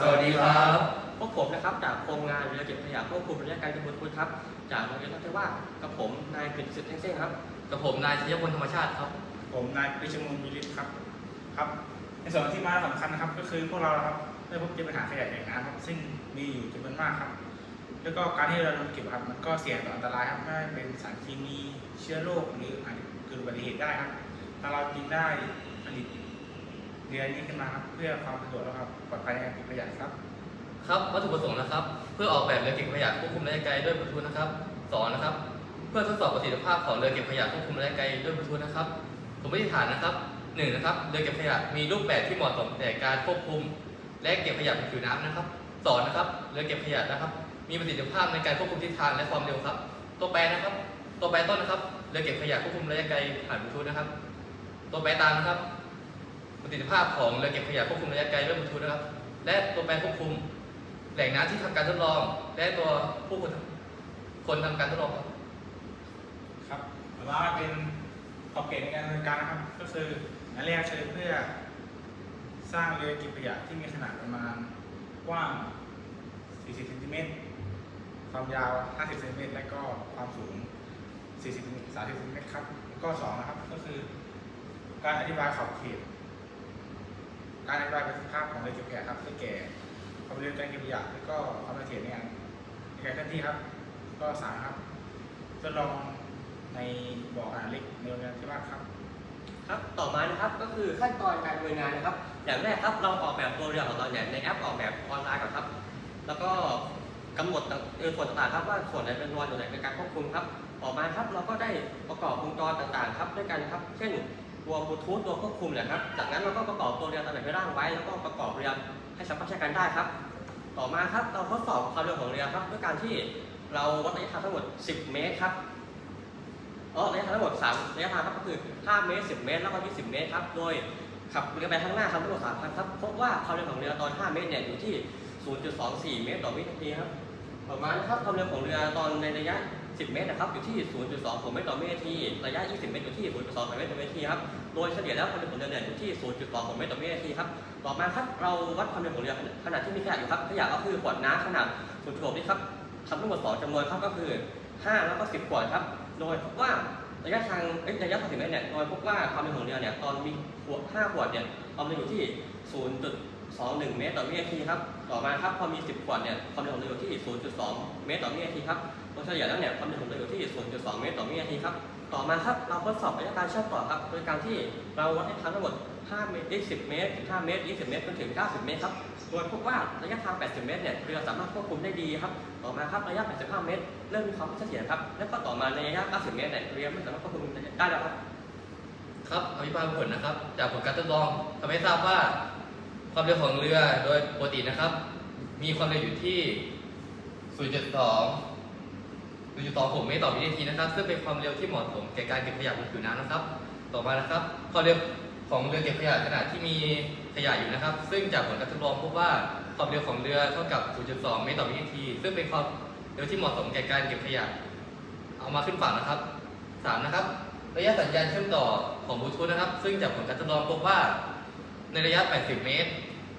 สวัสดีครับ พวกผมนะครับจากโครงงานเรือเก็บขยะควบคุมระยะการกระบวนการครับ จากโรงเรียนรัฐว่าสกับผมนายกฤษดิ์เท่งเส้งครับ กับผมนายชัยพลธรรมชาติครับ ผมนายปริชมูลวิริศครับครับในส่วนที่มาสำคัญนะครับ ก็คือพวกเรานะครับได้พบเจอปัญหาขยะแหล่งน้ำครับซึ่งมีอยู่จำนวนมากครับ แล้วก็การที่เรานำเก็บครับมันก็เสี่ยงต่ออันตรายครับไม่ว่าจะเป็นสารเคมีเชื้อโรคหรืออาจจะเกิดอุบัติเหตุได้ครับทางเราจึงได้ผลิต เรือนี้ขึ้นมาครับเพื่อความสะดวกและความปลอดภัยในการเก็บขยะครับ ครับวัตถุประสงค์นะครับ เพื่อออกแบบเรือเก็บขยะควบคุมระยะไกลด้วยบลูทูธนะครับสองนะครับ เพื่อทดสอบประสิทธิภาพของเรือเก็บขยะควบคุมระยะไกลด้วยบลูทูธนะครับผมม่ได้ฐานนะครับหนึ่งนะครับเรือเก็บขยะมีรูปแบบที่เหมาะสมแก่การควบคุม และเก็บขยะบนผิวน้ำนะครับสองนะครับเรือเก็บขยะนะครับ มีประสิทธิภาพในการควบคุมทิศทางและความเร็วครับ ตัวแปรนะครับ ตัวแปรต้นนะครับเรือเก็บขยะควบคุมระยะไกลผ่านบลูทูธนะครับ ตัวแปรตามนะครับ ประสิทธิภาพของเรือเก็บขยะควบคุมระยะไกลด้วยบลูทูธนะครับ และตัวแปรควบคุมแหล่งน้ำที่ทำการทดลอง และตัวผู้คนคนทำการทดลองครับครับแต่ว่าเป็นขอบเขตในการดำเนินการนะครับ ก็คืออันแรกเชิญเพื่อสร้างเรือเก็บขยะที่มีขนาดประมาณกว้าง 40 เซนติเมตร ความยาว 50 เซนติเมตร และก็ความสูง 40 30 เซนติเมตรครับ ก็สองนะครับ ก็คือการอธิบายขอบเขต การอธิบายประสิทธิภาพของเรือเก็บขยะครับได้แก่ความเร็วการเก็บขยะและก็ความละเอียดในการในการเคลื่อนที่ครับ ก็สามครับทดลองในบ่อขนาดเล็กในโรงเรียนที่บ้านครับ ครับต่อมานะครับก็คือขั้นตอนการดำเนินงานนะครับ อย่างแรกครับเราออกแบบตัวเรือของเราเนี่ยในแอปออกแบบออนไลน์ก่อนครับ แล้วก็กำหนดเออส่วนต่างๆครับว่าส่วนไหนเป็นรอยส่วนไหนเป็นการควบคุมครับต่อมาครับเราก็ได้ประกอบวงจรต่างๆ ครับด้วยกันครับ เช่น ตัวบลูทูธตัวควบคุมเนี่ยครับ จากนั้นเราก็ประกอบตัวเรือตำแหน่งที่ร่างไว้ แล้วก็ประกอบเรือให้สามารถใช้กันได้ครับ ต่อมาครับเราทดสอบความเร็วของเรือครับ ด้วยการที่เราวัดระยะทางทั้งหมด 10 เมตรครับเออระยะทางทั้งหมด3ระยะทางครับก็คือ 5 เมตร 10 เมตร แล้วก็ 20 เมตรครับ โดยขับเรือไปข้างหน้าครับทั้งหมด3คันครับพบว่าความเร็วของเรือตอน 5 เมตรเนี่ยอยู่ที่ 0.24 เมตรต่อวินาทีครับ ต่อมานะครับความเร็วของเรือตอนในระยะ 10 เมตรนะครับอยู่ที่ 0.26เมตรต่อวินาทีระยะ 20 เมตรอยู่ที่ 0.2เมตรต่อวินาทีครับโดยเฉลี่ยแล้วความเร็วของเรือเนี่ยอยู่ที่ 0.26เมตรต่อวินาทีครับต่อมาครับเราวัดความเร็วของเรือขนาดที่มีขนาดอยู่ครับขยะก็คือขวดน้ำขนาด0.6ลิตรครับทำทั้งหมดสองจำนวนครับก็คือ 5 แล้วก็ 10 ขวดครับโดยพบว่าระยะทางระยะ30เมตรเนี่ยโดยพบว่าความเร็วของเรือเนี่ยตอนมีขวด5ขวดเนี่ยความเร็วอยู่ที่ 0.21 เมตรต่อวินาทีครับ ต่อมาครับพอมี 10 ขวดเนี่ยความเร็วของเรืออยู่ที่ 0.2 เมตรต่อวินาทีครับโดยเฉลี่ยแล้วเนี่ยความเร็วของเรืออยู่ที่ 0.2 เมตรต่อวินาทีครับ ต่อมาครับเราทดสอบระยะการเชื่อมต่อครับ โดยการที่เราวัดให้ทางทั้งหมด 5 เมตร 10 เมตร 15 เมตร 20 เมตรจนถึง 90 เมตรครับ โดยพบว่าระยะทาง 80 เมตรเนี่ยเรือสามารถควบคุมได้ดีครับ ต่อมาครับระยะ 85 เมตร เริ่มมีความเสถียรครับ แล้วก็ต่อมาในระยะ 90 เมตรเนี่ยเรือไม่สามารถควบคุมได้แล้วครับ ครับอภิปรายผลนะครับ จากผลการทดลองทำให้ทราบว่า ความเร็วของเรือโดยปกตินะครับ มีความเร็วอยู่ที่ 0.2 0.26เมตรต่อวินาทีนะครับ ซึ่งเป็นความเร็วที่เหมาะสมแก่การเก็บขยะบนผิวน้ำนะครับ ต่อมานะครับความเร็วของเรือเก็บขยะขณะที่มีขยะอยู่นะครับ ซึ่งจากผลการทดลองพบว่าความเร็วของเรือเท่ากับ 0.2 เมตรต่อวินาที ซึ่งเป็นความเร็วที่เหมาะสมแก่การเก็บขยะ เอามาขึ้นฝั่งนะครับสามนะครับ ระยะสัญญาณเชื่อมต่อของบลูทูธนะครับ ซึ่งจากผลการทดลองพบว่า ในระยะ 80 เมตร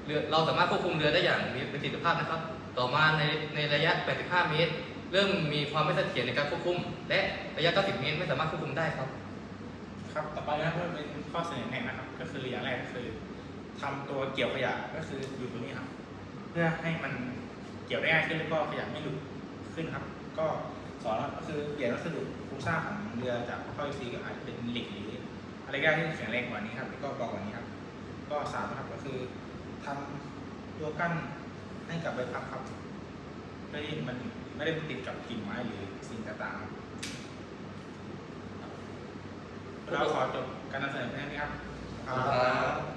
เรือเราสามารถควบคุมเรือได้อย่างมีประสิทธิภาพนะครับ ต่อมาในในระยะ 85 เมตร เริ่มมีความไม่เสถียรในการควบคุม และระยะ 90 เมตรไม่สามารถควบคุมได้ครับ ครับ ต่อไปนะครับก็เป็นข้อเสนอแนะนะครับ ก็คืออย่างแรกก็คือทำตัวเกี่ยวขยะก็คืออยู่ตรงนี้ครับ เพื่อให้มันเกี่ยวได้ง่ายขึ้นแล้วก็ขยะไม่หลุดขึ้นครับ ก็สอนก็คือเปลี่ยนวัสดุโครงสร้างของเรือจากท่อซีก็อาจจะเป็นเหล็กหรืออะไรก็ได้ที่แข็งแรงกว่านี้ครับแล้วก็เบากว่านี้ครับ ก็สามครับก็คือ ทำตัวกั้นให้กับใบพัดครับเพื่อที่มันไม่ได้ติดกับกิ่งไม้หรือสิ่งต่างๆเราขอจบการนำเสนอแค่นี้ครับครับ